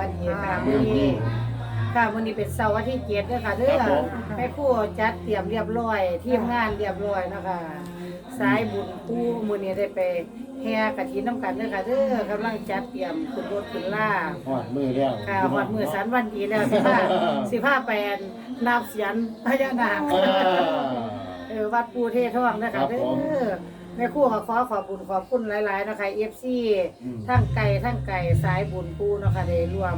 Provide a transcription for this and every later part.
สวัสดีค่ะมื้อนี้ค่ะมื้อนี้เป็นเสาร์อาทิตย์เจ็ดเด้อค่ะเด้อครับผมแม่ครูจัดเตรียมเรียบร้อย ทีมงานเรียบร้อยเนาะคะสายบุญปู่มื้อนี้ได้ไปแห่กฐินน้ำกันเด้อค่ะเด้อกำลังจัดเตรียมขึ้นรถขึ้นล่าหอดมือแล้วค่ะฮอดมื้อสันวันดีแล้วสิพาสิพาไปนับเสียนพญานาคเออ เออวัดปูเทศท่องนะครัคะบเด้ผม อ แม่ครู่ก็ขอขอบบุญขอบคุณหลายๆเนาะคะ FC อืม ทั้งไก่ทั้งไก่สายบุญปูเนาะค่ะได้รวม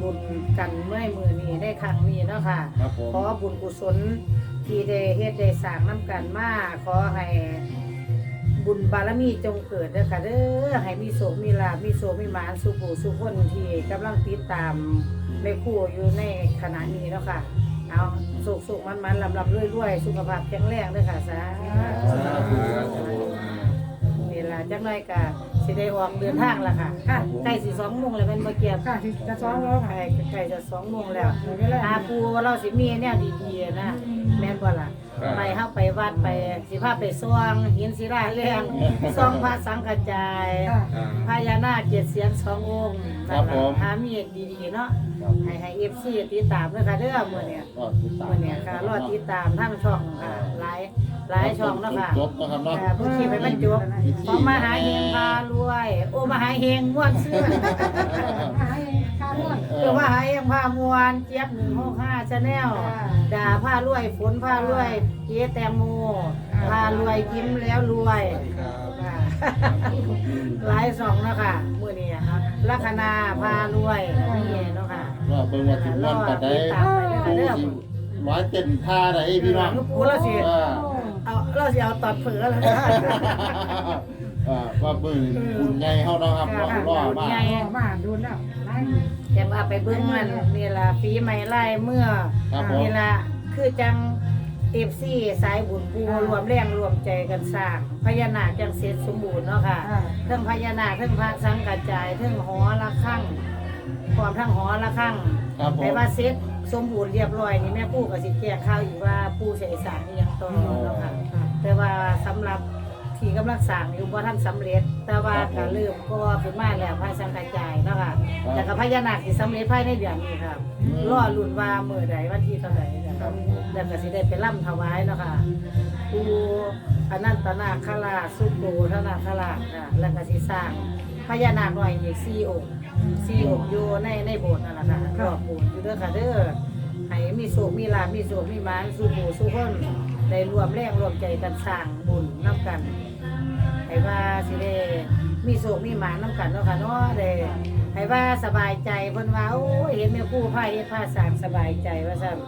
บุญกันเมื่อมือนี้ได้ครั้งนี้เนาะค่ะ ครับผม ขอบุญกุศลที่ได้เฮ็ดได้สร้างน้ำกันมาขอให้บุญบารมีจงเกิดเด้อค่ะเด้อให้มีโสมมีลาภมีโสมมีหมานสุขสุขคนที่กำลังติดตามแม่ครู่อยู่ในขณะนี้เนาะค่ะเอาสุขสุขมันมันลำลำรวยรวยสุขภาพแข็งแรงเด้อค่ะสาธุนี่ล่ะจักหน่อยก็สิได้ออกเดินทางแล้วค่ะค่ะ ใกล้สิสองโมงแล้วแมันบ่เกียบค่ะที่จะซ้อมแล้วใกค่ะล้ใกล้จะสองโมงแล้วเดี๋ยวก็แล้วอาปูเราสิมีแนวดีๆนะแม่นบ่ล่ะไปเฮาไปวัดไปสิพาไปซ่องหินศิลาเรื่องซ่องพระสังกระจายค่ะพญานาคเจ็ดเสียนสององค์ครับผมหามีดีๆเนาะให้ให้ FC ติดตามด้วยค่ะเด้อมื้อเนี้ยก็ติดตามมื้อเนี้ยค่ะรอติดตามทางช่องค่ะหลาย หลายช่องเนาะค่ะจบนะครับเนาะค่ะผู้ที่ไปบรรจุของมหาเฮงพารวย โอ้มหาเฮงม่วนซื่อหาเองค่ะม่วน เออมหาเฮงพามวนเจี๊ยบ165 Channel ด่าผ้ารวยฝนผ้ารวยเจ๊แตงโมพารวยยิ้มแล้วรวย ค่ะหลายสองเนาะค่ะมื้อนี้ค่ะลัคนาพารวยนี่เนาะค่ะก็เบิ่งว่าสิม่วนปานใดติดตามไปเด้อสิร้อยเต็มท่าใดพี่น้องลูกปูแล้วสิ เออ เอาเราสิเอาตอดเผือแล้วนะเออว่ามือบุญใหญ่เฮาเนาะครับค่ะรอมาใหญ่อ๋อมาดูแล้วไล่แต่ว่าไปเบิ้งมันนี่ล่ะฝีไม้ไล่เมื่อครับผมนี่ล่ะคือจังเอฟซีสายบุญปูรวมแรงรวมใจกันสร้างพญานาคจังเสร็จสมบูรณ์เนาะค่ะค่ะเทั้งพญานาคเทั้งพระสังกัจจายเทั้งหอละข้าง ความทั้งหอละข้างครับผม แต่ว่าเสร็จสมบูรณ์เรียบร้อยนี่แม่ปู่ก็สิแก้ข่าวอีกว่าปู่ใส่สร้างอีหยังต่อเนาะค่ะ แต่ว่าสำหรับที่กำลังสร้างอยู่บ่ทันสำเร็จ แต่ว่าก็เริ่มก็ขึ้นมาแล้วพระสังกัจจายเนาะค่ะแต่กับพญานาคสิสำเร็จภายในเดือนนี้ครับรอลุ้นว่ามื้อใดวันที่เท่าใดนะครับ แล้วก็สิได้ไปร่ำถวายเนาะค่ะปูอนันตนาคราชสุโกธนาคราชค่ะแล้วก็สิสร้างพญานาคน้อยอีก4องค์ 4องค์อยู่ในในโบสถ์นั่นแหละค่ะรอบโบสถ์อยู่เด้อค่ะเด้อให้มีโศกมีลาภมีโศกมีหมานสู่หมู่สู่คนได้รวมแรงรวมใจกันสร้างบุญนํกันให้ว่าสิได้มีโศกมีหมานน้ำกันเนาะค่ะเนาะได้ให้ว่าสบายใจเพิ่นว่าโอ้ยเห็นแม่ครู่พาเฮ็ดพาสร้างสบายใจว่าซั่น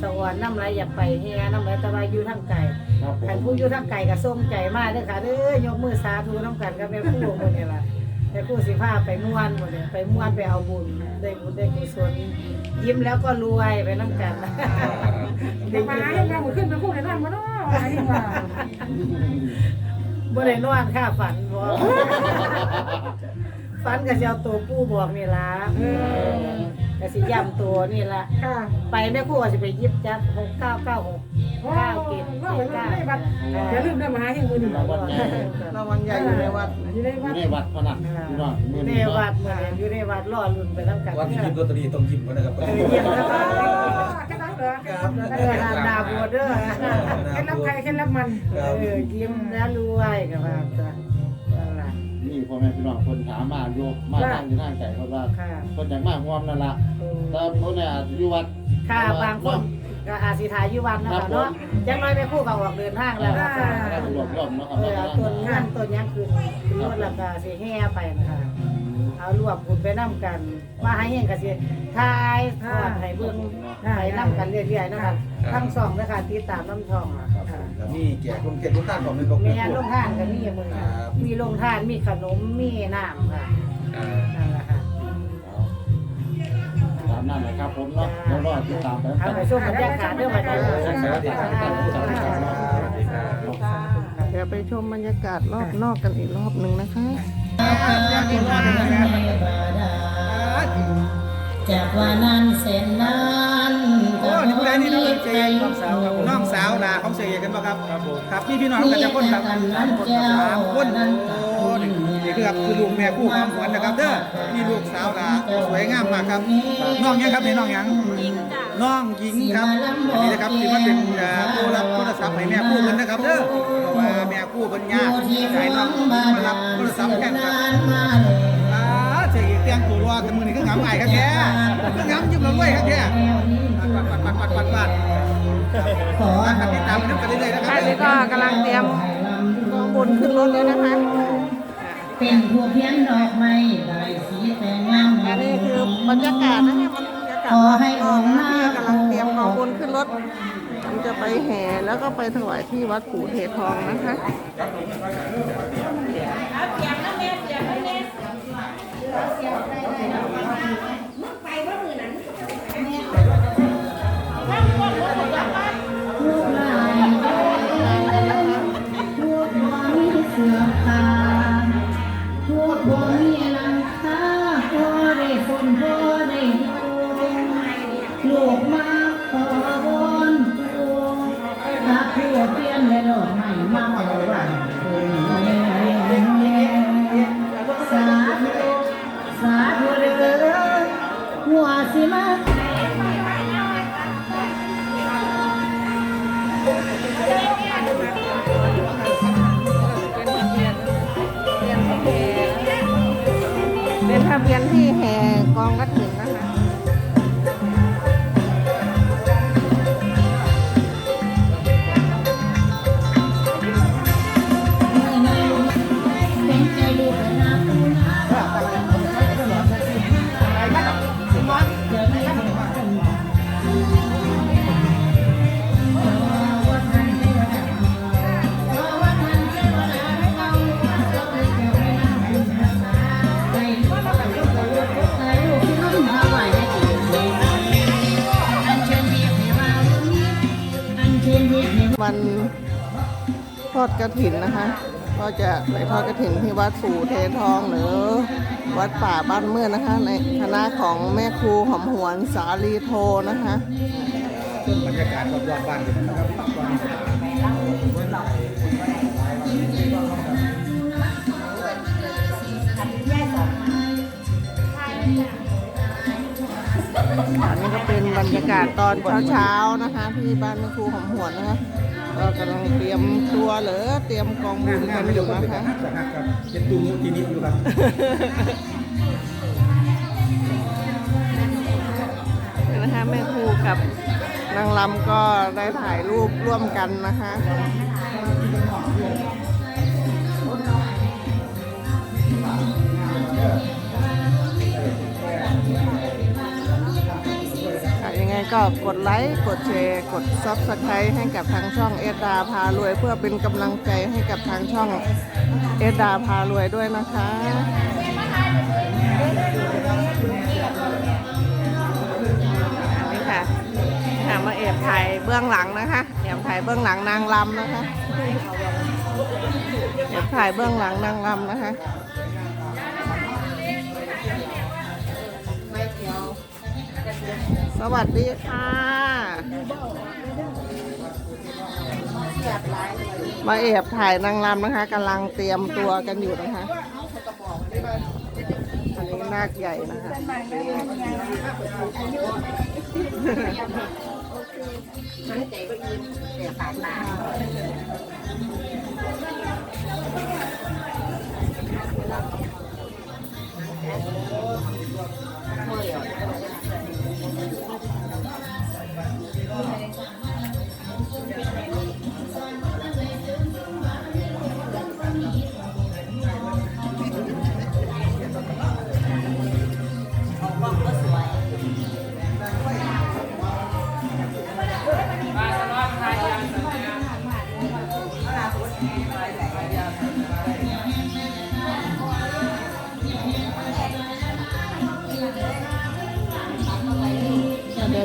สวรรค์น้ำไหลอยากไปเฮียน้ำไหลแตะวาอยู่ทางไกลครับผคันมผู้อยู่ทางไกลก็ส่งใจมาเด้อค่ะเด้อยกมือสาธุน้ำกันกับแม่ครู่มื้อนี้ล่ะ แม่ครู่สิพาไปม่วนมื้อนี้ไปม่วนไปเอาบุญได้บุญได้กุศลยิ้มแล้วก็รวยไปน้ำกันเด็กมาให้เราขึ้นไปพูดในบ้านมาเนาะอะไรนี่ว่าบ่ได้นอนค่าฝันบ่ฝันก็สิเอาตัวปู่บอกนี่ล่ะ เออก็สิย้ำตัวนี่ล่ะค่ะไปแม่ครู่ก็สิไปยิบจับ6996ว้าว9เกตว้าวในบัตรอย่าลืมเดินมาหาให้มือหนึ่งรางวัลใหญ่ระวังใหญ่อยู่ในวัดอยู่ในอวัยู่ดในวัดพนักพี่น้องมื้อในนี้วัเนาะดมื้อนี้อยู่ในวัดรอลุ้นไปนำกันวันที่หยิบลอตเตอรี่ต้องหยิบไว้นะครับเออเยี่ยมแล้วก็แค่นั้นเหรอครับเออดาบัวเด้อแค่รับใครแค่รับมัน เออยิ้มแล้วรวยก็ว่าจ้ะ นั่นล่ะนี่พ่อแม่พี่น้องคนถามมาอยู่มาทางอยู่ทางไกลเพราะว่าค่ะคนอยากมาร่วมนั่นล่ะเออแต่เพิ่นเนี่ยอยู่วัดค่ะบางคนก็อาศิทายุวันเนาะค่ะเนาะจังน้อยไปคู่กับออกเดินทางแล้วนะคคะณะตำรวจร่วมเนาะครับเออเอาต้นงานต้นหยังคือคือรถแล้วก็สิแห่ไปนะคะ เอารวบบุญไปนํกัน มาให้เฮงก็สิทายทอดให้เบิ่งให้นํกันเรื่อยๆนะคะทั้งสองนะคะติดตามน้ำช่องอะค่ะแล้วมีแจกลงเก็บลูกตั้งของในกองมีงานลงทานก็มีมื้อนี้มีลงทานมีขนมมีน้ำค่ะนั่นแหละค่ะตามนั้นนะครับผมเนาะเดี๋ยวรอติดตามไปเอาไปชมบรรยากาศเรื่องวันนี้เดี๋ยวไปชมบรรยากาศรอบนอกกันอีกรอบหนึ่งนะคะ จากวันนั้นเสร็จนั้นโอ้นี่ผู้ใดนี่น้องเจน้องสาวครับน้องสาวนาของเสียกันป่ะครับครับผมครับพี่พี่น้องกันจะคนครับคนครับสามคนโอ้นี่นี่คือครับคือลูกแม่คู่ความหวนนะครับเด้อนี่ลูกสาวลาสวยงามมากครับน้องยังครับนี่น้องยังน้องหญิงครับนนี้นะครับที่มันเป็นผู้รับโทรศัพท์ให้แม่คู่เพิ่นนะครับเด้อเพราะว่าแม่คู่เพิ่นยากใจน้องมารับโทร อกมือนี่คืองามไอ้ครับแกคืองามยิ้มแล้วรวยครับแกปัดปัดปัดปัดปัดปัดปัดติดตามกันเรื่อยๆนะครัอับนนี้ก็กำลังเตรียมกองบุญขึ้นรถแล้วนะคะเป็นผู้เพี้ยนดอกไม้ใบสีแต่งงามอันนี้คือบรรยากาศนะคะบรรยากาศขอให้องค์หน้ากำลังเตรียมกองบุญขึ้นรถ มันจะไปแห่แล้วก็ไปถวายที่วัดปู่เททองนะคะลูก วันทอดกระถินนะคะ ก็จะไปทอดกระถินที่วัดปู่เททองหรือวัดป่าบ้านเมื่อนะคะ ในคณะของแม่ครูหอมหวนสาลีโทนะคะบรรยากาศรอบๆบ้านกันนะครับอันนี้ก็เป็นบรรยากาศตอนเช้าๆนะคะ ที่บ้านแม่ครูหอมหวนนะคะ ก็กำลังเตรียมตัวเหรือเตรียมกองบุญกันนไม่อยู่นะคะนักจากครับเป็นตูมูทีนิดอยู่ครับนี่นะคะแม่ครูกับนางลำก็ได้ถ่ายรูปร่วมกันนะคะค่ ก็กดไลค์กดแชร์ กดซับสไครต์ให้กับทางช่องเอดาพารวย เพื่อเป็นกำลังใจให้กับทางช่องเอดาพารวยด้วยนะคะนนี้ค่ะค่ะมาแอบถ่ายเบื้องหลังนะคะแอบถ่ายเบื้องหลังนางลำนะคะแอบถ่ายเบื้องหลังนางลำนะคะไม่เกี่ยว สวัสดีค่ะ มาแอบถ่ายนางรำนะคะกำลังเตรียมตัวกันอยู่นะคะอันนี้นาคใหญ่นะคะ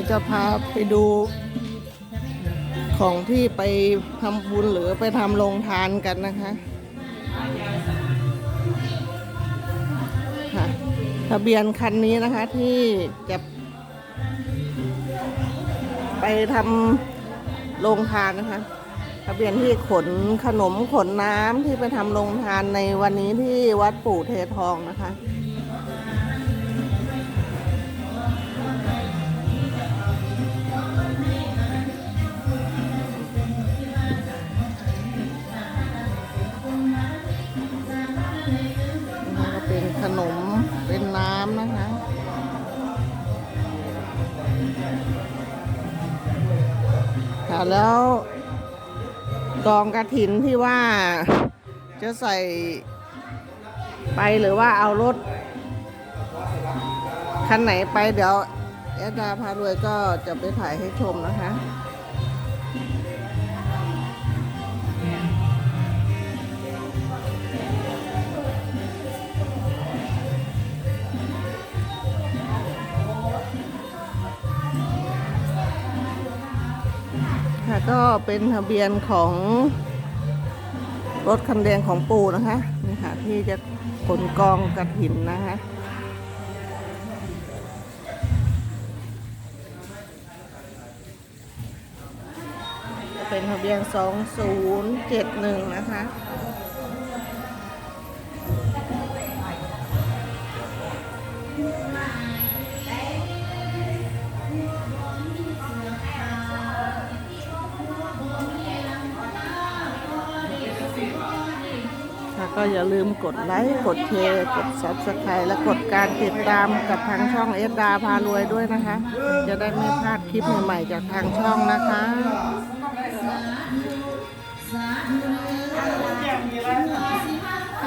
จะพาไปดูของที่ไปทำบุญหรือไปทำโรงทานกันนะคะค่ะทะเบียนคันนี้นะคะที่จะไปทำโรงทานนะคะ ทะเบียนที่ขนขนมขนน้ำที่ไปทำโรงทานในวันนี้ที่วัดปู่เททองนะคะ ค่ะแล้วกองกระถินที่ว่าจะใส่ไปหรือว่าเอารถคันไหนไปเดี๋ยวแอดดาพารวยก็จะไปถ่ายให้ชมนะคะ ก็เป็นทะเบียนของรถคันแดงของปู่นะคะนี่ค่ะที่จะขนกองกระถินนะคะเป็นทะเบียน 2071 นะคะ ก็อย่าลืมกดไลค์ กดแชร์ กด subscribe และกดการติดตามกับทางช่องเอสดาพารวยด้วยนะคะ จะได้ไม่พลาดคลิปใหม่ๆจากทางช่องนะคะ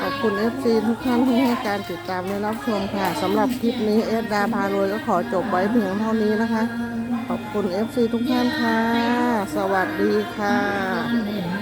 ขอบคุณ FC ทุกท่านที่ให้การติดตามและรับชมค่ะสำหรับคลิปนี้เอสดาพารวยก็ขอจบไว้เพียงเท่านี้นะคะ ขอบคุณ FC ทุกท่านค่ะ สวัสดีค่ะ